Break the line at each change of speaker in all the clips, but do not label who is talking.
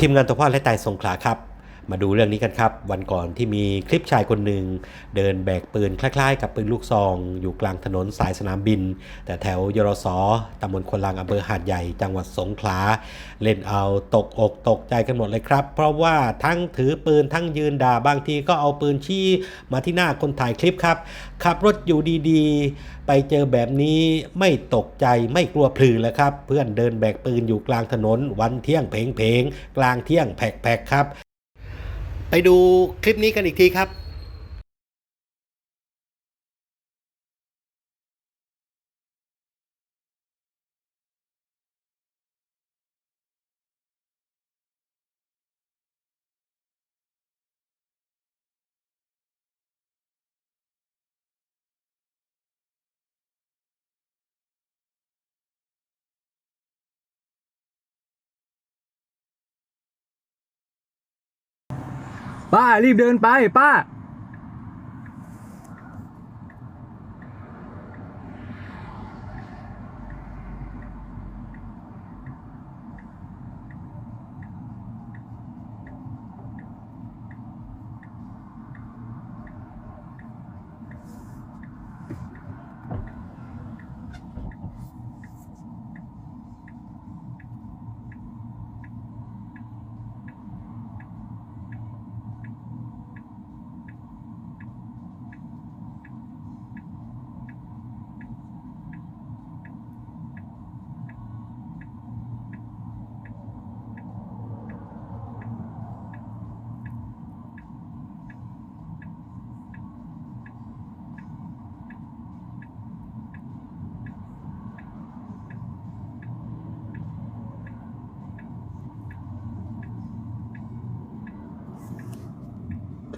ทีมงานตัวพ่อและตายสงขลาครับ มาดูเรื่องนี้กันครับ วันก่อนที่มีคลิปชายคนหนึ่งเดินแบกปืนคล้ายๆ กับปืนลูกซอง อยู่กลางถนนสายสนามบิน แต่แถวยรสตำบลควนลังอำเภอหาดใหญ่จังหวัดสงขลา เล่นเอาตกอกตกใจกันหมดเลยครับ เพราะว่าทั้งถือปืนทั้งยืนด่าบางทีก็เอาปืนชี้มาที่หน้าคนถ่ายคลิปครับขับรถอยู่ดีๆ ไปเจอแบบนี้ไม่ตกใจไม่กลัวพลือแล้วครับ เพื่อนเดินแบกปืนอยู่กลางถนนวันเที่ยงเพงเพงๆกลางเที่ยงแผกๆครับ ไปดูคลิปนี้กันอีกทีครับ
ป้ารีบเดินไปป้า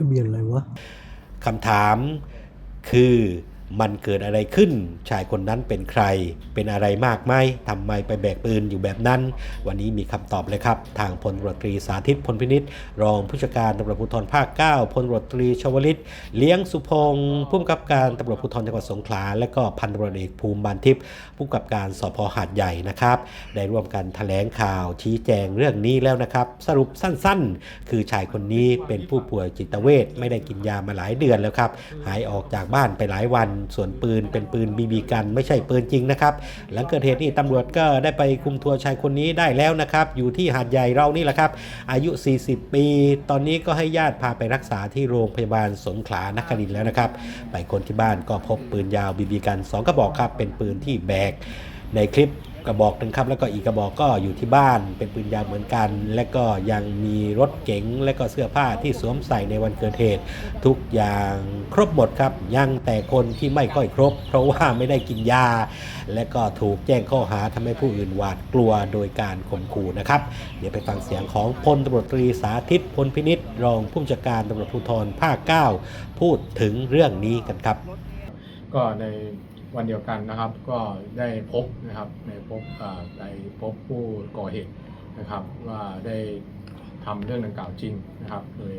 ทะเบียนอะไรวะ
คำถามคือ มันเกิดอะไรขึ้น ชายคนนั้นเป็นใคร เป็นอะไรมากไหมทำไมไปแบกปืนอยู่แบบนั้น วันนี้มีคำตอบเลยครับ ทางพลตรวจตรีสาธิตพลพินิษรองผู้จัดการตำรวจภูธรภาค 9พลตรวจตรีชวลิต เลี้ยงสุพงศ์ผู้กำกับการตำรวจภูธรจังหวัดสงขลา และก็พันตำรวจเอกภูมิบานทิพย์ผู้กำกับการสพหาดใหญ่นะครับ ได้ร่วมกันแถลงข่าวชี้แจงเรื่องนี้แล้วนะครับ สรุปสั้นๆ คือชายคนนี้เป็นผู้ป่วยจิตเวชไม่ได้กินยามาหลายเดือนแล้วครับ หายออกจากบ้านไปหลายวันส่วนปืนเป็นปืนบีบีกัน ไม่ใช่ปืนจริงนะครับ หลังเกิดเหตุนี่ตำรวจก็ได้ไปคุมตัวชายคนนี้ได้แล้วนะครับ อยู่ที่หาดใหญ่เรานี่แหละครับ อายุ 40 ปี ตอนนี้ก็ให้ญาติพาไปรักษาที่โรงพยาบาลสงขลานครินทร์แล้วนะครับ ไปคนที่บ้านก็พบปืนยาวบีบีกันสองกระบอกครับ เป็นปืนที่แบกในคลิป กระบอกหนึ่งครับ แล้วก็อีกกระบอกก็อยู่ที่บ้านเป็นปืนยาวเหมือนกัน และก็ยังมีรถเก๋งและก็เสื้อผ้าที่สวมใส่ในวันเกิดเหตุ ทุกอย่างครบหมดครับ ยังแต่คนที่ไม่ค่อยครบ เพราะว่าไม่ได้กินยา และก็ถูกแจ้งข้อหาทำให้ผู้อื่นหวาดกลัวโดยการข่มขู่นะครับ เดี๋ยวไปฟังเสียงของพลตำรวจตรีสาธิตพลพินิษรองผู้บัญชาการตำรวจภูธรภาค 9 พูดถึงเรื่องนี้กันครับ
ก็ใน วันเดียวกันนะครับ ก็ได้พบนะครับในพบอ่าได้พบผู้ก่อเหตุนะครับ ว่าได้ทำเรื่องดังกล่าวจริงนะครับ โดย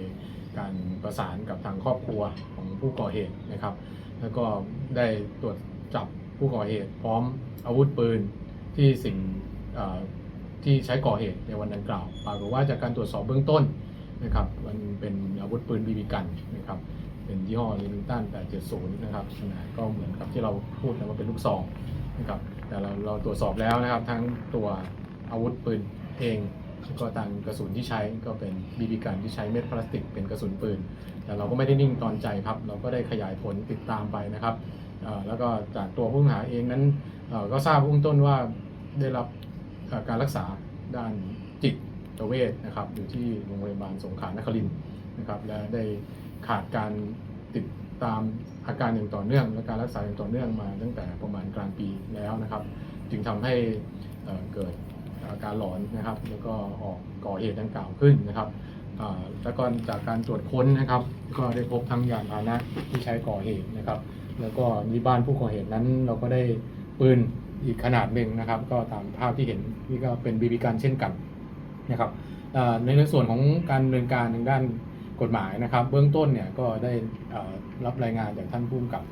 การประสานกับทางครอบครัวของผู้ก่อเหตุนะครับ แล้วก็ได้ตรวจจับผู้ก่อเหตุพร้อมอาวุธปืนที่สิ่งที่ใช้ก่อเหตุในวันดังกล่าวปรากฏว่าจากการตรวจสอบเบื้องต้น นะครับมันเป็นอาวุธปืนบีบีกันนะครับเป็นยี่ห้อลิมิตัน870 นะครับขนาดก็เหมือนกับที่เราพูดนะว่าเป็นลูกซองนะครับแต่เราเราตรวจสอบแล้วนะครับทั้งตัวอาวุธปืนเองแล้วก็ทางกระสุนที่ใช้ก็เป็นบีบีกันที่ใช้เม็ดพลาสติกเป็นกระสุนปืน แต่เราก็ไม่ได้นิ่งตอนใจครับ เราก็ได้ขยายผลติดตามไปนะครับแล้วก็จากตัวผู้ต้องหาเองนั้นก็ทราบเบื้องต้นว่าได้รับการรักษาด้านจิต ตเวชนะครับอยู่ที่โรงพยาบาลสงขลานครินนะครับและได้ขาดการติดตามอาการอย่างต่อเนื่อง และการรักษาอย่างต่อเนื่องมาตั้งแต่ประมาณกลางปีแล้วนะครับ จึงทำให้เกิดอาการหลอนนะครับ แล้วก็ออกก่อเหตุดังกล่าวขึ้นนะครับแล้วก็จากการตรวจค้นนะครับ ก็ได้พบทั้งยานพาหนะที่ใช้ก่อเหตุนะครับ แล้วก็ที่บ้านผู้ก่อเหตุนั้น เราก็ได้ปืนอีกขนาดหนึ่งนะครับ ก็ตามภาพที่เห็นนี่ก็เป็นบีบีกันเช่นกัน นะครับเอ่อในส่วนของการดำเนินการทางด้านกฎหมายนะครับ เบื้องต้นเนี่ยก็ได้รับรายงานจากท่านผู้กำกับ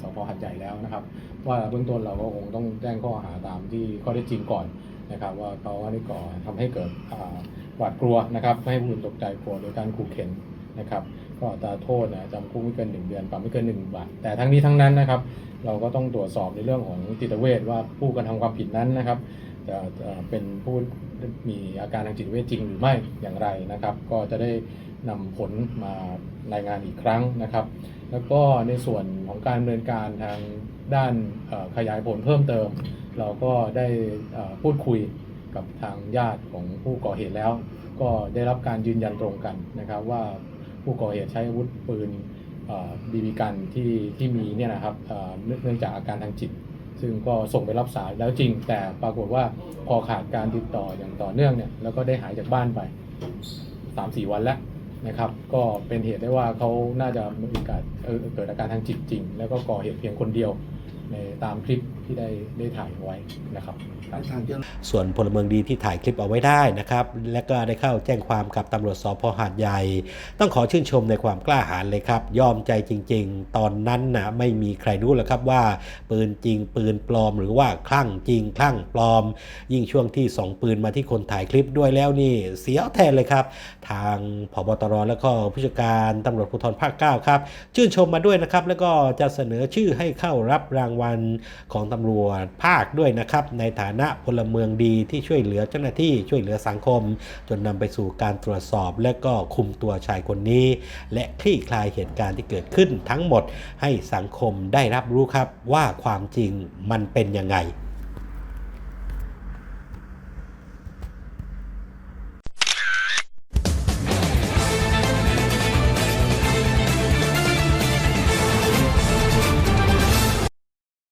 สพหัดใหญ่แล้วนะครับ ว่าเบื้องต้นเราก็คงต้องแจ้งข้อหาตามที่ข้อได้จริงก่อนนะครับ ว่าเขาได้ก่อทำให้เกิดหวาดกลัวนะครับให้ผู้อื่นตกใจกลัวโดยการขู่เข็นนะครับก็ตาโทษนะจำคุกไม่เกิน1เดือนปรับไม่เกิน1บาท แต่ทั้งนี้ทั้งนั้นนะครับ เราก็ต้องตรวจสอบในเรื่องของจิตเวชว่าผู้กระทำความผิดนั้นนะครับ จะจะเป็นผู้มีอาการทางจิตเวชจริงหรือไม่อย่างไรนะครับ ก็จะได้นำผลมารายงานอีกครั้งนะครับ แล้วก็ในส่วนของการดำเนินการทางด้านขยายผลเพิ่มเติม เราก็ได้พูดคุยกับทางญาติของผู้ก่อเหตุแล้ว ก็ได้รับการยืนยันตรงกันนะครับ ว่าผู้ก่อเหตุใช้อาวุธปืนบีบีกันที่ที่มีเนี่ยนะครับเนื่องจากอาการทางจิต ซึ่งก็ส่งไปรับสายแล้วจริง แต่ปรากฏว่าพอขาดการติดต่ออย่างต่อเนื่องเนี่ยแล้วก็ได้หายจากบ้านไป 3-4 วันแล้วนะครับ ก็เป็นเหตุได้ว่าเขาน่าจะมีการเเกิดอาการทางจิตจริง แล้วก็ก่อเหตุเพียงคนเดียวในตามคลิป ที่ได้ได้ถ่ายไว้นะครับครับ
ส่วนพลเมืองดีที่ถ่ายคลิปเอาไว้ได้นะครับ และก็ได้เข้าแจ้งความกับตำรวจสพหาดใหญ่ ต้องขอชื่นชมในความกล้าหาญเลยครับ ยอมใจจริง ๆ ตอนนั้นนะไม่มีใครรู้หรอกครับว่า ปืนจริงปืนปลอม หรือว่าคลั่งจริงคลั่งปลอม ยิ่งช่วงที่ส่งปืนมาที่คนถ่ายคลิปด้วยแล้วนี่เสียวแทนเลยครับ ทางพบตรและก็ผู้จัดการตำรวจภูธรภาค 9 ครับ ชื่นชมมาด้วยนะครับแล้วก็จะเสนอชื่อให้เข้ารับรางวัลของตำรวจภาคด้วยนะครับ ในฐานะพลเมืองดีที่ช่วยเหลือเจ้าหน้าที่ช่วยเหลือสังคม จนนำไปสู่การตรวจสอบ และก็คุมตัวชายคนนี้ และคลี่คลายเหตุการณ์ที่เกิดขึ้นทั้งหมดให้สังคมได้รับรู้ครับว่าความจริงมันเป็นยังไง